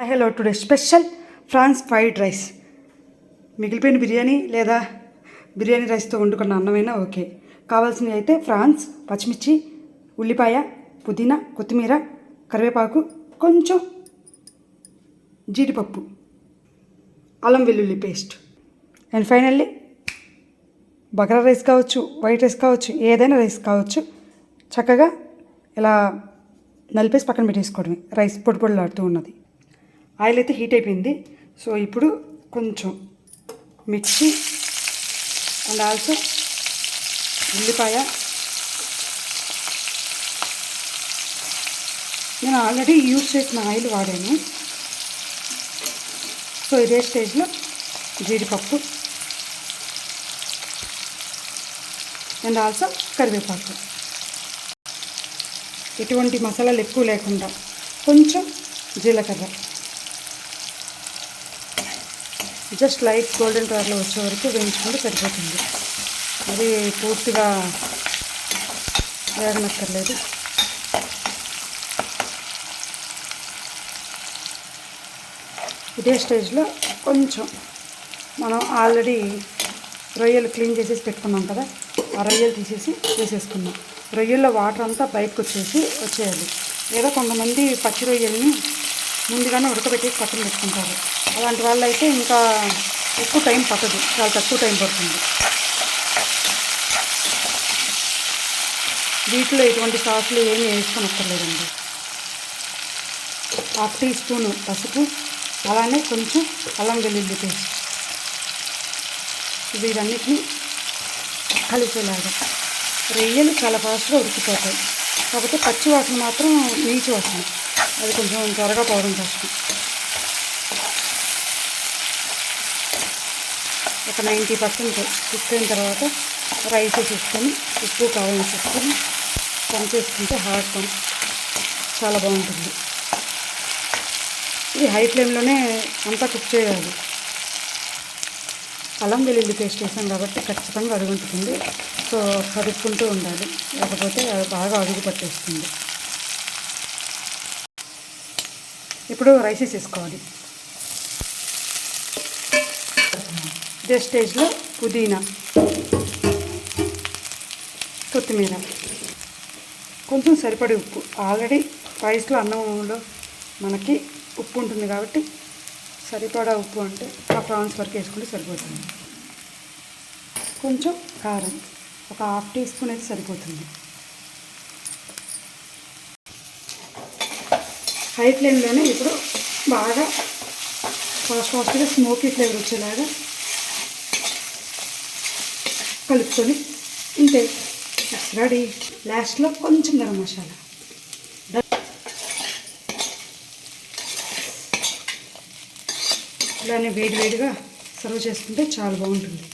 Hello today special prawns fried rice. మిగిలిపోయిన బిర్యానీ లేదా బిర్యానీ రైస్తో వండుకున్న అన్నమైనా ఓకే. కావాల్సినవి అయితే ఫ్రాన్స్ పచ్చిమిర్చి ఉల్లిపాయ పుదీనా కొత్తిమీర కరివేపాకు కొంచెం జీడిపప్పు అల్లం వెల్లుల్లి paste. And finally bagara rice కావచ్చు వైట్ రైస్ కావచ్చు ఏదైనా రైస్ కావచ్చు చక్కగా ఇలా నలిపేసి పక్కన పెట్టేసుకోవడమే. రైస్ పొడి పొడిలాడుతూ ఉన్నది. ఆయిల్ అయితే హీట్ అయిపోయింది. సో ఇప్పుడు కొంచెం మిర్చి అండ్ ఆల్సో ఉల్లిపాయ. నేను ఆల్రెడీ యూజ్ చేసిన ఆయిల్ వాడాను. సో ఇదే స్టేజ్లో జీడిపప్పు అండ్ ఆల్సో కరివేపాకు. ఎటువంటి మసాలాలు ఎక్కువ లేకుండా కొంచెం జీలకర్ర. జస్ట్ లైట్ గోల్డెన్ కలర్లో వచ్చే వరకు వేయించుకుంటే సరిపోతుంది. అది పూర్తిగా వేగనక్కర్లేదు. ఇదే స్టేజ్లో కొంచెం మనం ఆల్రెడీ రొయ్యలు క్లీన్ చేసేసి పెట్టుకున్నాం కదా ఆ రొయ్యలు తీసేసి వేసేసుకున్నాం. రొయ్యల్లో వాటర్ అంతా బయటకు వచ్చేసి వచ్చేయాలి. లేదా కొంతమంది పచ్చి రొయ్యల్ని ముందుగానే ఉడకబెట్టి పక్కన పెట్టుకుంటారు. అలాంటి వాళ్ళు అయితే ఇంకా ఎక్కువ టైం పట్టదు. చాలా తక్కువ టైం పడుతుంది. వీటిలో ఎటువంటి సాసులు ఏమీ వేసుకోనక్కర్లేదండి. హాఫ్ టీ స్పూను పసుపు అలానే కొంచెం అల్లం వెల్లుల్లి పేస్ట్. వీటన్నిటిని కలిసేలాగా రొయ్యలు చాలా ఫాస్ట్గా ఉడికిపోతాయి. కాకపోతే పచ్చి వాసన మాత్రం నీచు వాసన. అది కొంచెం త్వరగా పోవడం కష్టం ఒక నైంటీ పర్సెంట్ కుక్ అయిన తర్వాత రైస్ చూసుకొని ఉప్పు కావాలని చూసుకొని పని చేసుకుంటే హాట్ పని చాలా బాగుంటుంది. ఇది హై ఫ్లేమ్లోనే అంతా కుక్ చేయాలి. అల్లం వెల్లుల్లి పేస్ట్ వేసాం కాబట్టి ఖచ్చితంగా అడుగుంటుంది సో కదుపుకుంటూ ఉండాలి. లేకపోతే బాగా అడుగు పట్టేస్తుంది. ఇప్పుడు రైస్ వేసేసుకోవాలి. ఇదే స్టేజ్లో పుదీనా కొత్తిమీర. కొంచెం సరిపడే ఉప్పు. ఆల్రెడీ రైస్లో అన్నంలో మనకి ఉప్పు ఉంటుంది కాబట్టి సరిపడా ఉప్పు అంటే ఆ ప్రాన్స్ వరకు వేసుకుంటే సరిపోతుంది. కొంచెం కారం. ఒక హాఫ్ టీ స్పూన్ అయితే సరిపోతుంది. హై ఫ్లేమ్లోనే ఇప్పుడు బాగా ఫాస్ట్ ఫాస్ట్గా స్మోకీ ఫ్లేవర్ వచ్చేలాగా కలుపుకొని ఇంతే. రెడీ లాస్ట్లో కొంచెం గరం మసాలా. ఇలానే వేడి వేడిగా సర్వ్ చేసుకుంటే చాలా బాగుంటుంది.